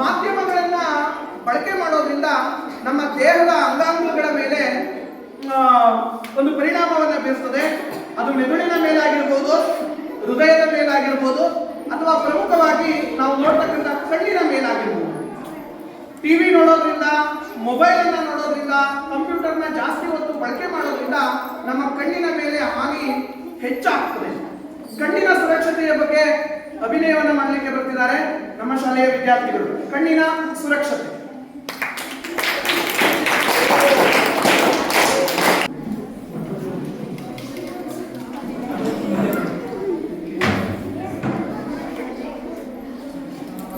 ಮಾಧ್ಯಮಗಳನ್ನ ಬಳಕೆ ಮಾಡೋದ್ರಿಂದ ನಮ್ಮ ದೇಹದ ಅಂಗಾಂಗಗಳ ಮೇಲೆ ಒಂದು ಪರಿಣಾಮವನ್ನು ಬೀರ್ತದೆ ಅದು ಮೆದುಳಿನ ಮೇಲಾಗಿರ್ಬೋದು, ಹೃದಯದ ಮೇಲಾಗಿರ್ಬೋದು, ಅಥವಾ ಪ್ರಮುಖವಾಗಿ ನಾವು ನೋಡ್ತಕ್ಕಂಥ ಕಣ್ಣಿನ ಮೇಲಾಗಿರ್ಬೋದು. ಟಿವಿ ನೋಡೋದ್ರಿಂದ ಮೊಬೈಲ್ ಅನ್ನ ನೋಡೋದ್ರಿಂದ, ಕಂಪ್ಯೂಟರ್ನ ಜಾಸ್ತಿ ಹೊತ್ತು ಬಳಕೆ ಮಾಡೋದ್ರಿಂದ ನಮ್ಮ ಕಣ್ಣಿನ ಮೇಲೆ ಹಾನಿ ಹೆಚ್ಚಾಗ್ತದೆ. ಕಣ್ಣಿನ ಸುರಕ್ಷತೆಯ ಬಗ್ಗೆ ಅಭಿನಯವನ್ನ ಮಾಡಲಿಕ್ಕೆ ಬರ್ತಿದ್ದಾರೆ ನಮ್ಮ ಶಾಲೆಯ ವಿದ್ಯಾರ್ಥಿಗಳು. ಕಣ್ಣಿನ ಸುರಕ್ಷತೆ.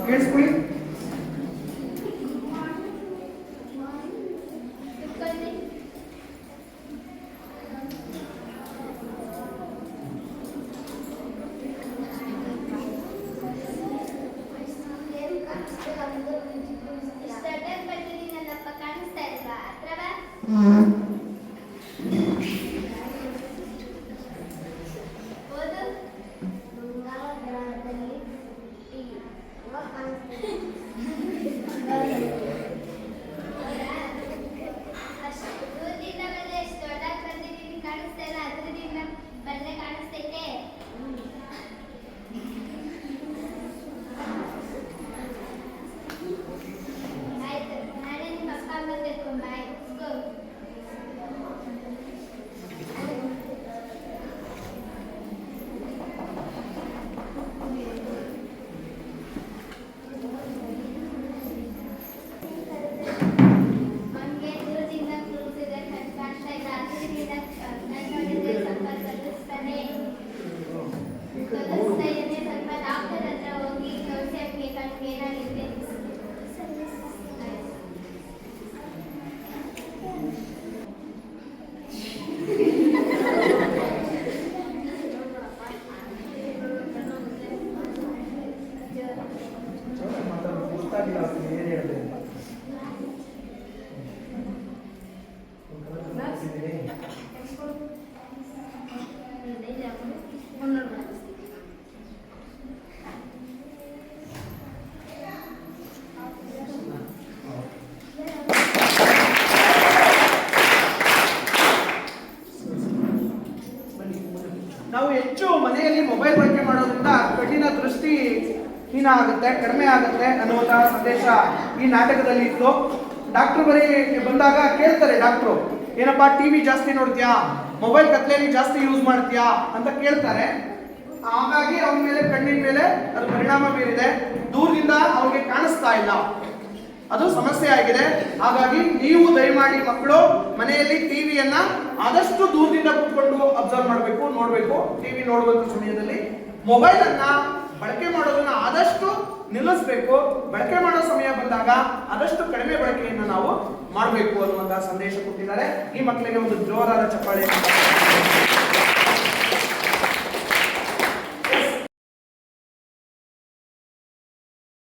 ಕೇಳಿಸ್ಕೊಳ್ಳಿ. Mm-hmm. ನಾವು ಹೆಚ್ಚು ಮನೆಯಲ್ಲಿ ಮೊಬೈಲ್ ಬಳಕೆ ಮಾಡೋದ್ರಿಂದ ದೃಷ್ಟಿ ಹೀನ ಆಗುತ್ತೆ ಕಡಿಮೆ ಆಗುತ್ತೆ ಅನ್ನುವಂತಹ ಸಂದೇಶ ಈ ನಾಟಕದಲ್ಲಿ ಇತ್ತು. ಡಾಕ್ಟರ್ ಬರೀ ಬಂದಾಗ ಕೇಳ್ತಾರೆ ಡಾಕ್ಟ್ರು, ಏನಪ್ಪಾ ಟಿವಿ ಜಾಸ್ತಿ ನೋಡ್ತೀಯಾ? ಮೊಬೈಲ್ ಕತ್ಲೇಲಿ ಜಾಸ್ತಿ ಯೂಸ್ ಮಾಡ್ತೀಯಾ? ಅಂತ ಕೇಳ್ತಾರೆ. ಹಾಗಾಗಿ ಅವನ ಮೇಲೆ, ಕಣ್ಣಿನ ಮೇಲೆ ಅದು ಪರಿಣಾಮ ಬೀರಿದೆ. ದೂರದಿಂದ ಅವ್ರಿಗೆ ಕಾಣಿಸ್ತಾ ಇಲ್ಲ. ಅದು ಸಮಸ್ಯೆ ಆಗಿದೆ. ಹಾಗಾಗಿ ನೀವು ದಯಮಾಡಿ ಮಕ್ಕಳು, ಮನೆಯಲ್ಲಿ ಟಿವಿಯನ್ನ ಆದಷ್ಟು ದೂರದಿಂದ ಕೂತ್ಕೊಂಡು ಅಬ್ಸರ್ವ್ ಮಾಡಬೇಕು, ನೋಡಬೇಕು. ಟಿವಿ ನೋಡುವಂತ ಸಮಯದಲ್ಲಿ ಮೊಬೈಲ್ ಅನ್ನ ಬಳಕೆ ಮಾಡೋದನ್ನ ಆದಷ್ಟು ನಿಲ್ಲಿಸಬೇಕು. ಬಳಕೆ ಮಾಡೋ ಸಮಯ ಬಂದಾಗ ಆದಷ್ಟು ಕಡಿಮೆ ಬಳಕೆಯನ್ನು ನಾವು ಮಾಡಬೇಕು ಅನ್ನುವಂತಹ ಸಂದೇಶ ಕೊಟ್ಟಿದ್ದಾರೆ. ಈ ಮಕ್ಕಳಿಗೆ ಒಂದು ಜೋರಾದ ಚಪ್ಪಾಳೆ.